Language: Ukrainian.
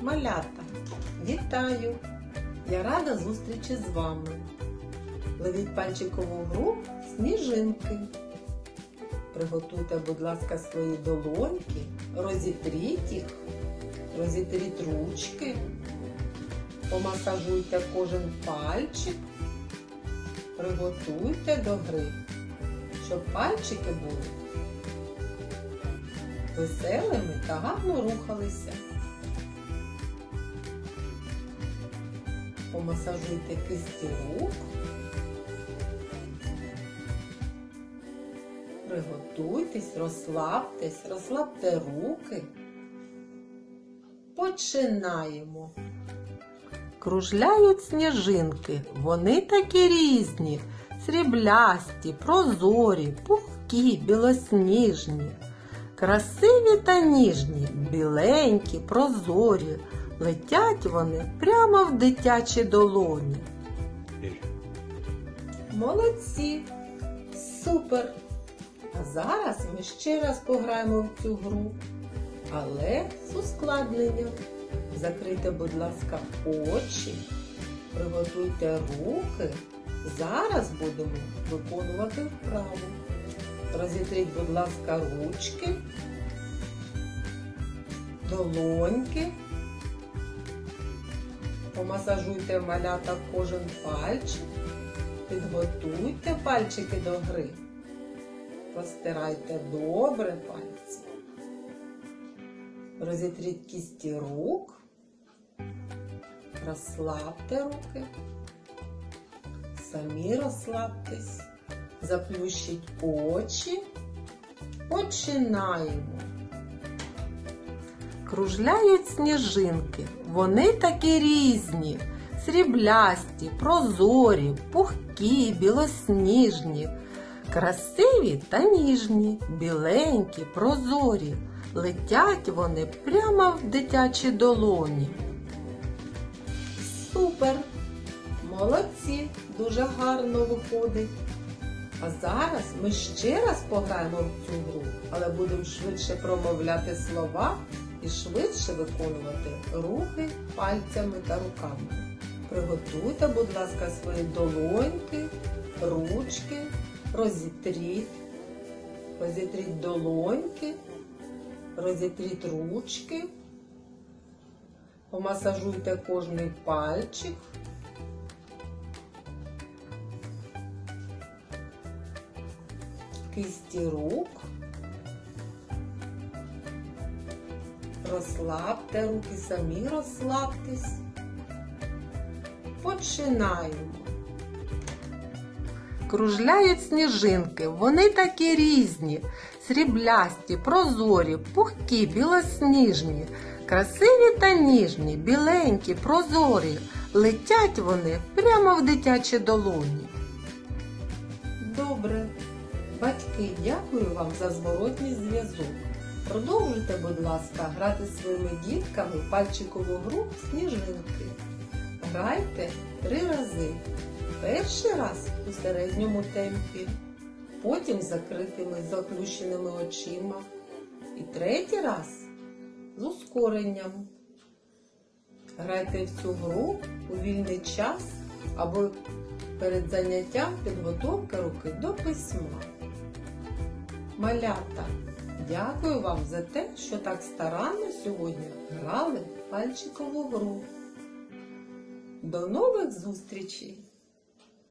Малята, вітаю! Я рада зустрічі з вами. Ловіть пальчикову гру сніжинки. Приготуйте, будь ласка, свої долоньки, розітріть їх, розітріть ручки, помасажуйте кожен пальчик, приготуйте до гри, щоб пальчики були веселими та гарно рухалися. Помасажуйте кисті рук. Приготуйтесь, розслабтесь, розслабте руки. Починаємо. Кружляють сніжинки, вони такі різні, сріблясті, прозорі, пухкі, білосніжні. Красиві та ніжні, біленькі, прозорі, летять вони прямо в дитячі долоні. Молодці! Супер! А зараз ми ще раз пограємо в цю гру, але з ускладненням. Закрийте, будь ласка, очі, приготуйте руки. Зараз будемо виконувати вправу. Розітріть, будь ласка, ручки, долоньки. Помасажуйте малята кожен пальчик. Підготуйте пальчики до гри. Постирайте добре пальці. Розітріть кісті рук. Розслабте руки. Самі розслабтесь. Заплющіть очі. Починаємо. Кружляють сніжинки. Вони такі різні. Сріблясті, прозорі, пухкі, білосніжні, красиві та ніжні, біленькі, прозорі. Летять вони прямо в дитячі долоні. Супер! Молодці! Дуже гарно виходить. А зараз ми ще раз пограємо в цю гру, але будемо швидше промовляти слова і швидше виконувати рухи пальцями та руками. Приготуйте, будь ласка, свої долоньки, ручки, розітріть, розітріть долоньки, розітріть ручки, помасажуйте кожний пальчик. Кисті рук. Розслабте руки, самі розслабтесь. Починаємо. Кружляють сніжинки, вони такі різні, сріблясті, прозорі, пухкі, білосніжні, красиві та ніжні, біленькі, прозорі. Летять вони прямо в дитячі долоні. Добре. Батьки, дякую вам за зворотній зв'язок. Продовжуйте, будь ласка, грати своїми дітками пальчикову гру сніжинки. Грайте три рази. Перший раз у середньому темпі, потім закритими заплющеними очима. І третій раз з ускоренням. Грайте в цю гру у вільний час або перед заняттям підготовки руки до письма. Малята, дякую вам за те, що так старанно сьогодні грали в пальчикову гру. До нових зустрічей!